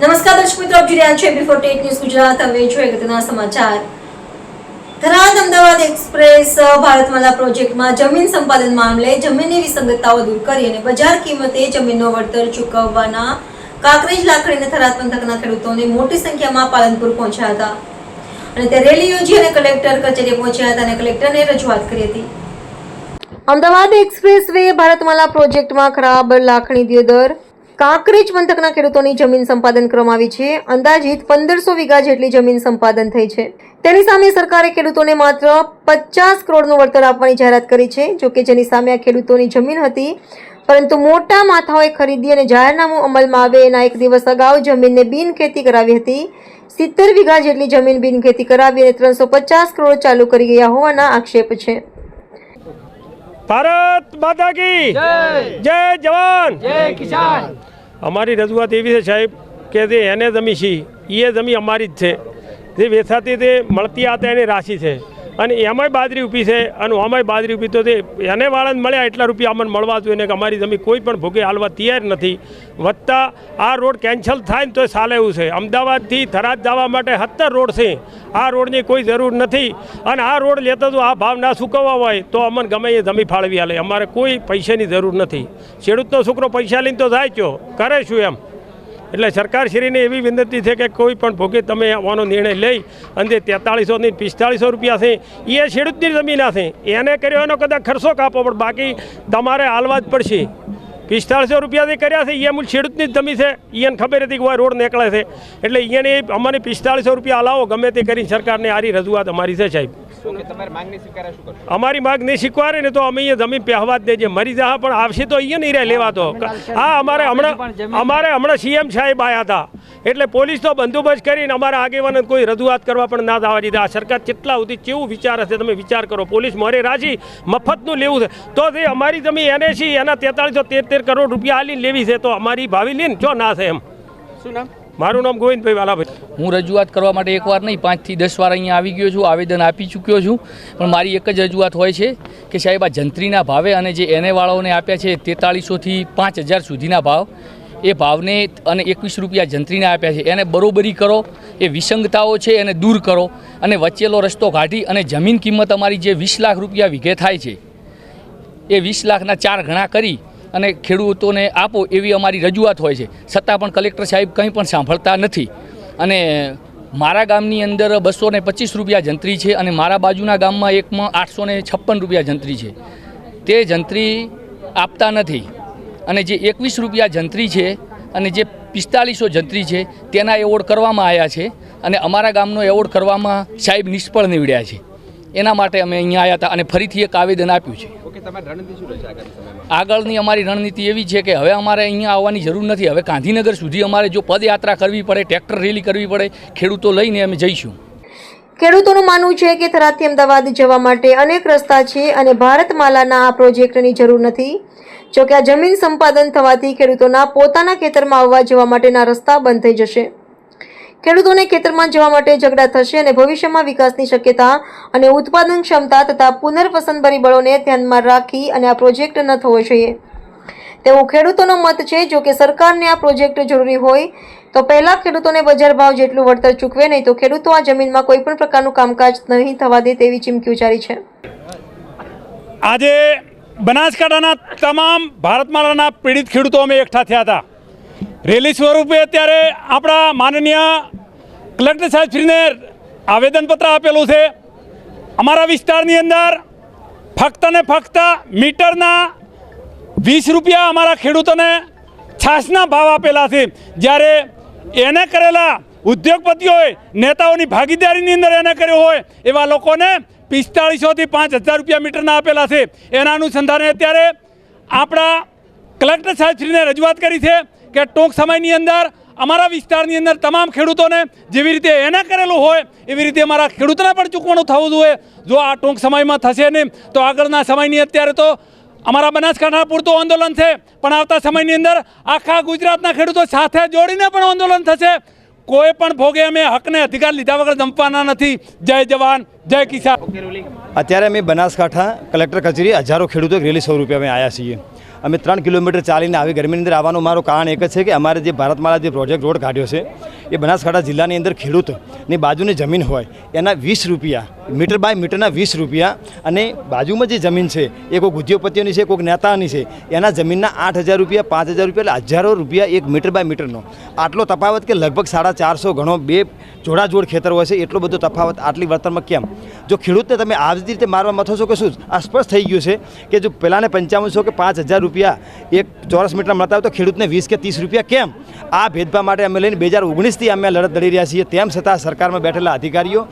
નમસ્કાર દર્શક મિત્રો, આપ જોઈ રહ્યા છો બિફોર ટેટ ન્યૂઝ ગુજરાત. હવે જોઈએ અગત્યના સમાચાર. થરાદ અમદાવાદ એક્સપ્રેસ, ભારતમાલા પ્રોજેક્ટમાં જમીન સંપાદન મામલે જમીનની વિસંગતતાઓ દૂર કરી અને બજાર કિંમતે જમીનનો વળતર ચૂકવવાના કાંકરેજ લાકડીને થરાદ પંથકના ખેડૂતોને મોટી સંખ્યામાં પાલનપુર પહોંચ્યા હતા. અને તે રેલી યોજી અને કલેક્ટર કચેરીએ પહોંચ્યા હતા અને કલેક્ટરને રજૂઆત કરી હતી. અમદાવાદ એક્સપ્રેસ વે ભારતમાલા પ્રોજેક્ટમાં ખરાબ લાખણી દિયોદર કાંકરેજ પંથકના ખેડૂતોની જમીન સંપાદન કરવામાં આવી છે. અંદાજિત પંદરસો વીઘા જેટલી જમીન સંપાદન થઈ છે. તેની સામે સરકારે ખેડૂતોને માત્ર પચાસ કરોડનું વળતર આપવાની જાહેરાત કરી છે જોકે જેની સામે આ ખેડૂતોની જમીન હતી. પરંતુ મોટા માથાઓએ ખરીદી અને જાહેરનામું અમલમાં આવે એના એક દિવસ અગાઉ જમીનને બિનખેતી કરાવી હતી. સિત્તેર વીઘા જેટલી જમીન બિનખેતી કરાવી અને ત્રણસો પચાસ કરોડ ચાલુ કરી ગયા હોવાના આક્ષેપ છે. ભારત માતા કી જય. જવાન. જય કિસાન. અમારી રજૂઆત એવી છે સાહેબ કે જે એને જમી છી એ જમી અમારી જ છે. જે વેચાતી તે મળતી આ એની રાશિ છે. અને એમાંય બાજરી ઊભી છે અને આમાંય બાજરી ઊભી તો તે એને વાળાને મળ્યા એટલા રૂપિયા અમને મળવા જોઈએ ને કે અમારી જમીન કોઈ પણ ભોગે હાલવા તૈયાર નથી. વધતા આ રોડ કેન્સલ થાય ને તો ચાલે એવું છે. અમદાવાદથી થરાદ જવા માટે સત્તર રોડ છે. આ રોડની કોઈ જરૂર નથી. અને આ રોડ લેતા તો આ ભાવ ના ચૂકવવા હોય તો અમને ગમે એ જમી ફાળવી આલે અમારે કોઈ પૈસાની જરૂર નથી. ખેડૂતનો છોકરો પૈસા લઈને તો જાય છો કરે શું એમ? એટલે સરકારશ્રીને એવી વિનંતી છે કે કોઈ પણ ભોગે તમે આવવાનો નિર્ણય લઈ અને જે તેતાળીસોની પિસ્તાળીસો રૂપિયા છે. એ ખેડૂતની જમીન હશે એને કર્યો એનો કદાચ ખર્ચો કાપો, પણ બાકી તમારે હાલવા જ પડશે. પિસ્તાળીસો રૂપિયાથી કર્યા છે એ મૂળ ખેડૂતની જ જમીન છે. એને ખબર હતી કે રોડ નીકળે છે. એટલે એને અમારી પિસ્તાળીસો રૂપિયા હલાવો, ગમે તે કરીને સરકારને આરી રજૂઆત અમારી છે સાહેબ. સ્વીકારે અમારી માંગ નહીં શીખવાડે ને તો અમે અહીંયા જમીન પહેવા જ દેજે મરી જા પણ આવશે તો અહીંયા નહીં રહે લેવા તો. હા અમારે હમણાં અમારે હમણાં સીએમ સાહેબ આવ્યા હતા. એટલે પોલીસ તો બંદોબસ્ત કરીને અમારા આગેવાને કોઈ રજૂઆત કરવા પણ ના થવા દીધા. આ સરકાર કેટલા સુધી કેવું વિચાર હશે તમે વિચાર કરો. પોલીસ મોરે રાજી મફતનું લેવું છે. તો તે અમારી જમીન એને છે એના તેતાળીસો તેર તેર કરોડ રૂપિયા આલીને લેવી છે તો અમારી ભાવી લઈને જો ના છે એમ. શું નામ? મારું નામ ગોવિંદભાઈ વાલાભાઈ. હું રજૂઆત કરવા માટે એકવાર નહીં, પાંચથી દસ વાર અહીંયા આવી ગયો છું, આવેદન આપી ચૂક્યો છું. પણ મારી એક જ રજૂઆત હોય છે કે સાહેબ, આ જંત્રીના ભાવે અને જે એને વાળાઓને આપ્યા છે, તેતાળીસોથી પાંચ હજાર સુધીના ભાવ, એ ભાવને અને એકવીસ રૂપિયા જંત્રીને આપ્યા છે. એને બરોબરી કરો, એ વિસંગતાઓ છે એને દૂર કરો અને વચ્ચેલો રસ્તો કાઢી અને જમીન કિંમત અમારી જે વીસ લાખ રૂપિયા વીઘે થાય છે, એ વીસ લાખના ચાર ગણા કરી અને ખેડૂતોને આપો એવી અમારી રજૂઆત હોય છે. છતાં પણ કલેક્ટર સાહેબ કંઈ પણ સાંભળતા નથી. અને મારા ગામની અંદર બસો ને પચીસ રૂપિયા જંત્રી છે અને મારા બાજુના ગામમાં એકમાં આઠસો ને છપ્પન રૂપિયા જંત્રી છે. તે જંત્રી આપતા નથી. અને જે એકવીસ રૂપિયા જંત્રી છે અને જે પિસ્તાલીસો જંત્રી છે તેના એવોર્ડ કરવામાં આવ્યા છે. અને અમારા ગામનો એવોર્ડ કરવામાં સાહેબ નિષ્ફળ નીવડ્યા છે. એના માટે અમે અહીંયા આવ્યા હતા અને ફરીથી એક આવેદન આપ્યું છે. ઓકે તમારી રણનીતિ શું રહેશે આગામી સમયમાં? આગળની અમારી રણનીતિ એવી છે કે હવે અમારે અહીંયા આવવાની જરૂર નથી. હવે ગાંધીનગર સુધી અમારે જો પદયાત્રા કરવી પડે ટ્રેક્ટર રેલી કરવી પડે ખેડૂતો લઈને અમે જઈશું. ખેડૂતોનું માનવું છે કે થરાદથી અમદાવાદ જવા માટે અનેક રસ્તા છે અને ભારતમાલાના આ પ્રોજેક્ટની જરૂર નથી. જોકે આ જમીન સંપાદન થવાથી ખેડૂતોના પોતાના ખેતરમાં આવવા જવા માટેના રસ્તા બંધ થઈ જશે. ખેડૂતોને ખેતરમાં જવા માટે ઝઘડા થશે અને ભવિષ્યમાં વિકાસની શક્યતા અને ઉત્પાદન ક્ષમતા તથા પુનર્વસન પરિબળોને ધ્યાનમાં રાખી અને આ પ્રોજેક્ટ ન થવો જોઈએ. તેવો ખેડૂતોનો મત છે, જો કે સરકારને આ પ્રોજેક્ટ જરૂરી હોય, તો પહેલા ખેડૂતોને બજાર ભાવ જેટલું વળતર ચૂકવે, નહીં તો ખેડૂતો આ જમીનમાં કોઈ પણ પ્રકારનું કામકાજ નહીં થવા દે તેવી ચીમકી ઉચ્ચારી છે. આજે બનાસકાંઠાના તમામ ભારતમાળાના પીડિત ખેડૂતો અમે એકઠા થયા હતા. રેલી સ્વરૂપે અત્યારે આપણા માનનીય કલેક્ટર સાહેબશ્રીને આવેદનપત્ર આપેલું છે. અમારા વિસ્તારની અંદર ફક્ત ને ફક્ત મીટરના વીસ રૂપિયા અમારા ખેડૂતોને છાસના ભાવ આપેલા છે. જ્યારે એને કરેલા ઉદ્યોગપતિઓએ નેતાઓની ભાગીદારીની અંદર એને કર્યો હોય એવા લોકોને પિસ્તાળીસોથી પાંચ હજાર રૂપિયા મીટરના આપેલા છે. એના અનુસંધાને અત્યારે આપણા કલેક્ટર સાહેબશ્રીને રજૂઆત કરી છે. કે ટૂંક સમયની અંદર અમારા વિસ્તારની અંદર તમામ ખેડૂતોને જેવી રીતે એના કરેલું હોય, એવી રીતે અમારા ખેડૂતોને પણ ચૂકવણું થવું જોઈએ. જો આ ટૂંક સમયમાં થશે નહીં, તો આગળના સમયની અત્યારે તો અમારા બનાસકાંઠા પૂરતું આંદોલન છે, પણ આવતા સમયની અંદર આખા ગુજરાતના ખેડૂતો સાથે જોડીને પણ આંદોલન થશે. કોઈ પણ ભોગે અમે હકને અધિકાર લીધા વગર જંપવાના નથી. જય જવાન, જય કિસાન. અત્યારે અમે બનાસકાંઠા કલેક્ટર કચેરી હજારો ખેડૂતો એક રેલી સ્વરૂપે અમે આવ્યા છીએ. અમે ત્રણ કિલોમીટર ચાલીને આવી ગરમીની અંદર આવવાનું મારું કારણ એક જ છે કે અમારે જે ભારતમાળા જે પ્રોજેક્ટ રોડ કાઢ્યો છે, એ બનાસકાંઠા જિલ્લાની અંદર ખેડૂતની બાજુની જમીન હોય, એના વીસ રૂપિયા મીટર બાય મીટરના વીસ રૂપિયા. અને બાજુમાં જે જમીન છે, એ કોઈક ઉદ્યોગપતિઓની છે, કોઈક નેતાની છે, એના જમીનના આઠ હજાર રૂપિયા, પાંચ હજાર રૂપિયા એટલે હજારો રૂપિયા એક મીટર બાય મીટરનો. આટલો તફાવત કે લગભગ સાડા ચારસો ગણો બે જોડાજોડ ખેતર હોય છે, એટલો બધો તફાવત આટલી વર્તનમાં કેમ? જો ખેડૂતને તમે આવી જ રીતે મારવા મથો છો કે શું? આ સ્પષ્ટ થઈ ગયું છે કે જો પહેલાંને પંચાવનસો કે પાંચ હજાર રૂપિયા એક ચોરસ મીટર મળતા હોય તો ખેડૂતને વીસ કે ત્રીસ રૂપિયા કેમ? આ ભેદભાવ માટે અમે લઈને બે હજાર ઓગણીસથી અમે લડત લડી રહ્યા છીએ. તેમ છતાં સરકારમાં બેઠેલા અધિકારીઓ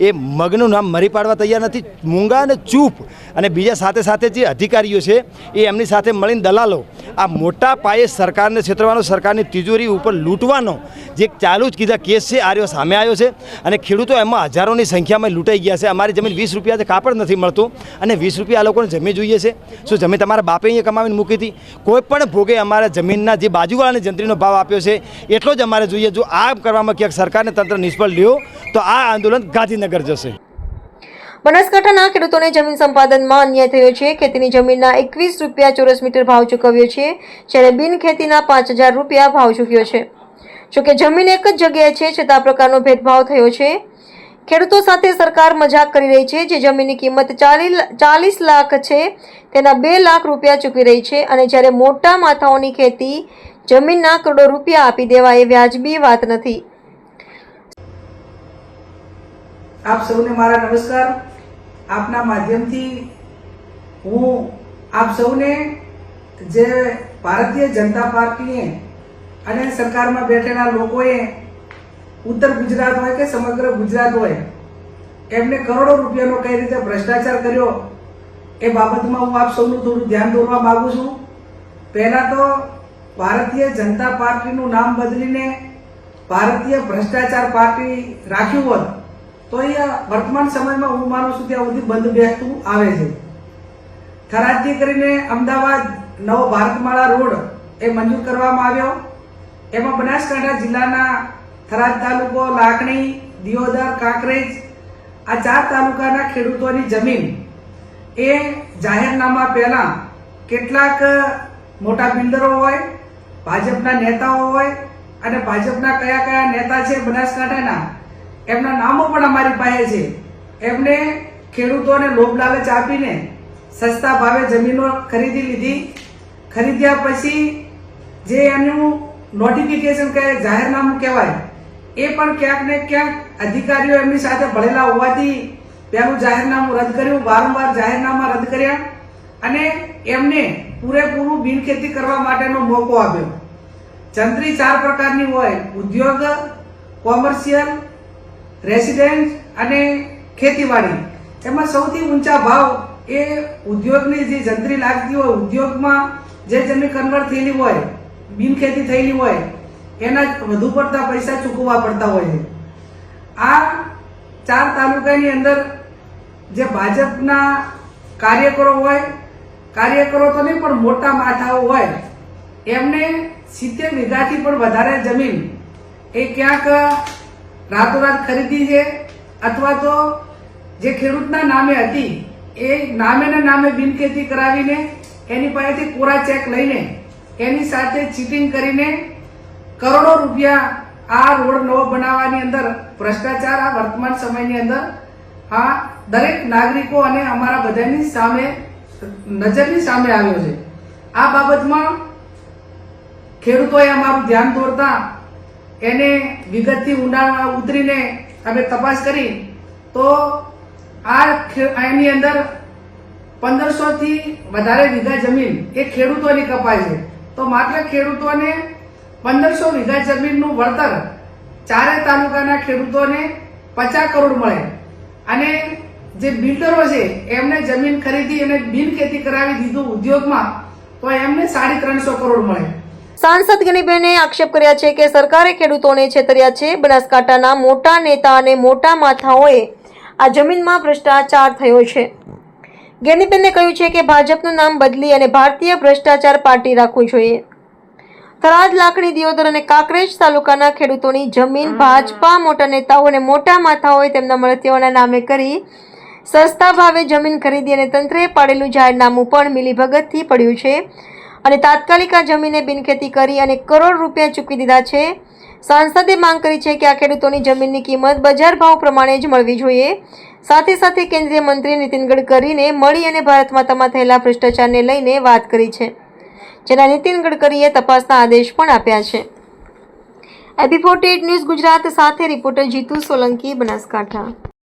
એ મગનું નામ મરી પાડવા તૈયાર નથી. મૂંગા અને ચૂપ. અને બીજા સાથે સાથે જે અધિકારીઓ છે, એ એમની સાથે મળીને દલાલો. આ મોટા પાયે સરકારને છેતરવાનો, સરકારની તિજોરી ઉપર લૂંટવાનો જે ચાલુ જ કીધા કેસ છે, આર્યો સામે આવ્યો છે. અને ખેડૂતો એમાં હજારોની સંખ્યામાં લૂંટાઈ ગયા છે. અમારી જમીન વીસ રૂપિયાથી કાપડ નથી મળતું. અને વીસ રૂપિયા આ લોકોને જમીન જોઈએ છે. શું જમીન તમારા બાપે અહીંયા કમાવીને મૂકી હતી? કોઈ પણ ભોગે અમારા જમીનના જે બાજુવાળાની જંત્રીનો ભાવ આપ્યો છે, એટલો જ અમારે જોઈએ. જો આ કરવામાં ક્યાંક સરકારને તંત્ર નિષ્ફળ લ્યો, તો આ આંદોલન ગાંધીનગર જશે. બનાસકાંઠાના ખેડૂતોને જમીન સંપાદનમાં અન્યાય થયો છે. ખેતીની જમીનના એકવીસ રૂપિયા ચોરસ મીટર ભાવ ચૂકવ્યો છે, જ્યારે બિન ખેતીના પાંચ હજાર રૂપિયા ભાવ ચૂક્યો છે. જોકે જમીન એક જ જગ્યાએ છે, છતાં પ્રકારનો ભેદભાવ થયો છે. ખેડૂતો સાથે સરકાર મજાક કરી રહી છે, જે જમીનની કિંમત ચાલી ચાલીસ લાખ છે, તેના બે લાખ રૂપિયા ચૂકવી રહી છે અને જ્યારે મોટા માથાઓની ખેતી જમીનના કરોડો રૂપિયા આપી દેવા એ વ્યાજબી વાત નથી. આપ સૌને મારા નમસ્કાર. આપના માધ્યમથી હું આપ સૌને જે ભારતીય જનતા પાર્ટીએ અને સરકારમાં બેઠેલા લોકોએ ઉત્તર ગુજરાત હોય કે સમગ્ર ગુજરાત હોય, એમને કરોડો રૂપિયાનો કઈ રીતે ભ્રષ્ટાચાર કર્યો, એ બાબતમાં હું આપ સૌનું થોડું ધ્યાન દોરવા માગું છું. પહેલાં તો ભારતીય જનતા પાર્ટીનું નામ બદલીને ભારતીય ભ્રષ્ટાચાર પાર્ટી રાખ્યું હોત તો એ વર્તમાન સમયમાં હું માનું છું ત્યાં સુધી બંધ બેસતું આવે છે. થરાદથી કરીને અમદાવાદ નવો ભારતમાળા રોડ એ મંજૂર કરવામાં આવ્યો. એમાં બનાસકાંઠા જિલ્લાના થરાદ તાલુકો લાકણી દિયોદર, કાંકરેજ આ ચાર તાલુકાના ખેડૂતોની જમીન એ જાહેરનામા પહેલાં કેટલાક મોટા બિલ્ડરો હોય, ભાજપના નેતાઓ હોય અને ભાજપના કયા કયા નેતા છે બનાસકાંઠાના એમના નામો પણ અમારી પાસે છે. એમને ખેડૂતોને લોભ લાલચ આપીને સસ્તા ભાવે જમીનો ખરીદી લીધી. ખરીદ્યા પછી જે એનું નોટિફિકેશન કહે જાહેરનામું કહેવાય, એ પણ ક્યાંક ને ક્યાંક અધિકારીઓ એમની સાથે ભળેલા હોવાથી પહેલું જાહેરનામું રદ કર્યું. વારંવાર જાહેરનામા રદ કર્યા અને એમને પૂરેપૂરું બિનખેતી કરવા માટેનો મોકો આપ્યો. જંત્રી ચાર પ્રકારની હોય, ઉદ્યોગ, કોમર્શિયલ રેસિડેન્ટ અને ખેતીવાડી. એમાં સૌથી ઊંચા ભાવ એ ઉદ્યોગની જે જંત્રી લાગતી હોય, ઉદ્યોગમાં જે જમીન કન્વર્ટ થયેલી હોય, બિનખેતી થયેલી હોય, એના વધુ પડતા પૈસા ચૂકવવા પડતા હોય છે. આ ચાર તાલુકાની અંદર જે ભાજપના કાર્યકરો હોય, કાર્યકરો તો નહીં, પણ મોટા માથાઓ હોય, એમને સિત્તેર વીઘાથી પણ વધારે જમીન એ ક્યાંક રાતોરાત ખરીદી છે અથવા તો જે ખેડૂતના નામે હતી, એ નામેના નામે બિનખેતી કરાવીને એની પાસેથી કોરા ચેક લઈને, એની સાથે ચીટિંગ કરીને કરોડો રૂપિયા આ રોડ નવો બનાવવાની અંદર ભ્રષ્ટાચાર આ વર્તમાન સમયની અંદર આ દરેક નાગરિકો અને અમારા બધાની સામે, નજરની સામે આવ્યો છે. આ બાબતમાં ખેડૂતોએ અમારું ધ્યાન દોરતા એને વિગતથી ઊંડાણમાં ઉતરીને અમે તપાસ કરી, તો આ એની અંદર પંદરસો થી વધારે વીઘા જમીન, એ ખેડૂતોની કપાય છે. તો માત્ર ખેડૂતોને પંદરસો વીઘા જમીનનું વળતર ચારે તાલુકાના ખેડૂતોને પચાસ કરોડ મળે. અને જે બિલ્ડરો છે, એમને જમીન ખરીદી અને બિન ખેતી કરાવી દીધું ઉદ્યોગમાં, તો એમને સાડી ત્રણસો કરોડ મળે. સાંસદ ગણીબેને આક્ષેપ કર્યા છે કે સરકારે ખેડૂતોને છેતર્યા છે. બનાસકાંઠાના મોટા નેતા અને મોટા માથાઓએ આ જમીનમાં ભ્રષ્ટાચાર થયો છે. ગેનીબેને કહ્યું છે કે ભાજપનું નામ બદલી અને ભારતીય ભ્રષ્ટાચાર પાર્ટી રાખવું જોઈએ. થરાદ લાકડી દિયોદર અને કાંકરેજ તાલુકાના ખેડૂતોની જમીન ભાજપા મોટા નેતાઓ અને મોટા માથાઓએ તેમના મળતીઓના નામે કરી સસ્તા ભાવે જમીન ખરીદી અને તંત્રએ પાડેલું જાહેરનામું પણ મિલીભગતથી પડ્યું છે. અને તાત્કાલિક આ જમીને બિનખેતી કરી અને કરોડ રૂપિયા ચૂકવી દીધા છે. સાંસદે માંગ કરી છે કે આ ખેડૂતોની જમીનની કિંમત બજાર ભાવ પ્રમાણે જ મળવી જોઈએ. સાથે સાથે કેન્દ્રીય મંત્રી નીતિન ગડકરીને મળી અને ભારત માતામાં થયેલા ભ્રષ્ટાચારને લઈને વાત કરી છે. જેના નીતિન ગડકરીએ તપાસના આદેશ પણ આપ્યા છે. એબી ફોર્ટી ન્યૂઝ ગુજરાત સાથે રિપોર્ટર જીતુ સોલંકી બનાસકાંઠા.